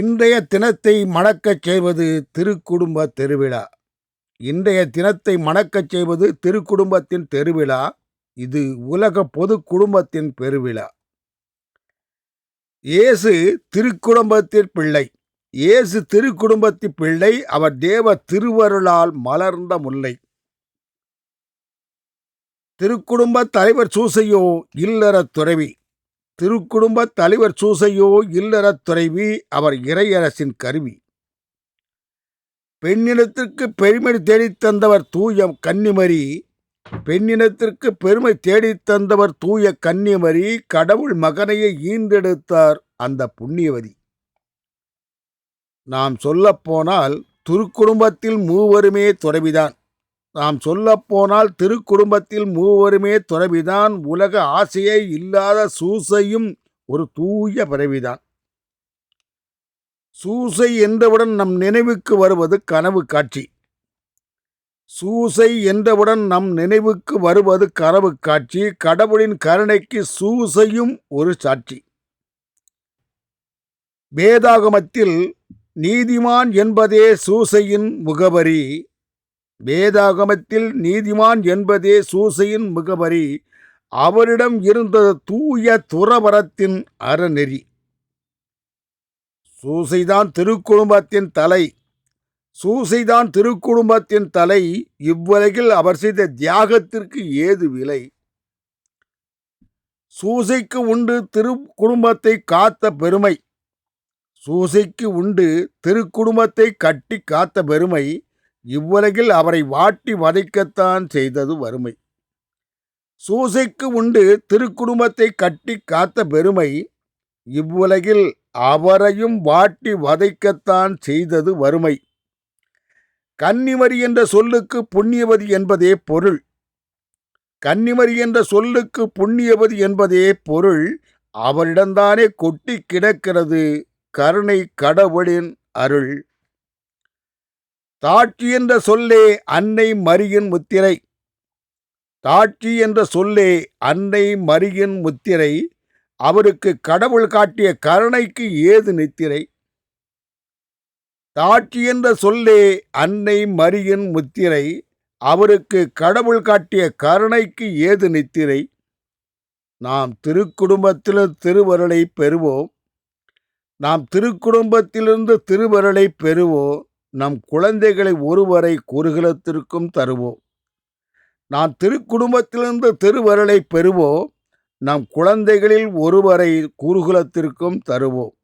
இன்றைய தினத்தை மணக்கச் செய்வது திருக்குடும்ப திருவிழா. இன்றைய தினத்தை மணக்கச் செய்வது திருக்குடும்பத்தின் திருவிழா. இது உலக பொது குடும்பத்தின் பெருவிழா. இயேசு திருக்குடும்பத்தின் பிள்ளை. இயேசு திருக்குடும்பத்தின் பிள்ளை. அவர் தேவ திருவருளால் மலர்ந்த முல்லை. திருக்குடும்ப தலைவர் சூசையோ இல்லற துறவி. திருக்குடும்பத் தலைவர் சூசையோ இல்லறத் துறைவி அவர் இறையரசின் கருவி. பெண்ணினத்திற்கு பெருமை தேடித்தந்தவர் தூய கன்னிமரி பெண்ணினத்திற்கு பெருமை தேடித்தந்தவர் தூய கன்னிமரி கடவுள் மகனையே ஈந்தெடுத்தார் அந்த புண்ணியவதி. நாம் சொல்லப்போனால் திருக்குடும்பத்தில் மூவருமே துறவிதான். நாம் சொல்லப்போனால் திருக்குடும்பத்தில் மூவருமே துறவிதான் உலக ஆசையே இல்லாத சூசையும் ஒரு தூய பிறவிதான். சூசை என்றவுடன் நம் நினைவுக்கு வருவது கனவு காட்சி. சூசை என்றவுடன் நம் நினைவுக்கு வருவது கனவு காட்சி. கடவுளின் கருணைக்கு சூசையும் ஒரு சாட்சி. வேதாகமத்தில் நீதிமான் என்பதே சூசையின் முகவரி. வேதாகமத்தில் நீதிமான் என்பதே சூசையின் முகவரி. அவரிடம் இருந்த தூய துறவரத்தின் அறநெறி. சூசைதான் திருக்குடும்பத்தின் தலை. சூசைதான் திருக்குடும்பத்தின் தலை. இவ்வுலகில் அவர் செய்த தியாகத்திற்கு ஏது விலை? சூசைக்கு உண்டு திருக்குடும்பத்தை காத்த பெருமை. சூசைக்கு உண்டு திருக்குடும்பத்தை கட்டி காத்த பெருமை. இவ்வுலகில் அவரை வாட்டி வதைக்கத்தான் செய்தது வறுமை. சூசைக்கு உண்டு திருக்குடும்பத்தை கட்டி காத்த பெருமை இவ்வுலகில் அவரையும் வாட்டி வதைக்கத்தான் செய்தது வறுமை. கன்னிமரி என்ற சொல்லுக்கு புண்ணியவதி என்பதே பொருள். கன்னிமரி என்ற சொல்லுக்கு புண்ணியவதி என்பதே பொருள். அவரிடம்தானே கொட்டி கிடக்கிறது கருணை கடவுளின் அருள். தாட்சி என்ற சொல்லே அன்னை மரியின் முத்திரை. தாட்சி என்ற சொல்லே அன்னை மரியின் முத்திரை. அவருக்கு கடவுள் காட்டிய கருணைக்கு ஏது நித்திரை? தாட்சி என்ற சொல்லே அன்னை மரியின் முத்திரை. அவருக்கு கடவுள் காட்டிய கருணைக்கு ஏது நித்திரை? நாம் திருக்குடும்பத்தில் திருவருளை பெறுவோம். நாம் திருக்குடும்பத்திலிருந்து திருவருளை பெறுவோம். நம் குழந்தைகளை ஒருவரை குருகுலத்திற்கும் தருவோம். நாம் திருக்குடும்பத்திலிருந்து திருவருளை பெறுவோம். நம் குழந்தைகளில் ஒருவரை குருகுலத்திற்கும் தருவோம்.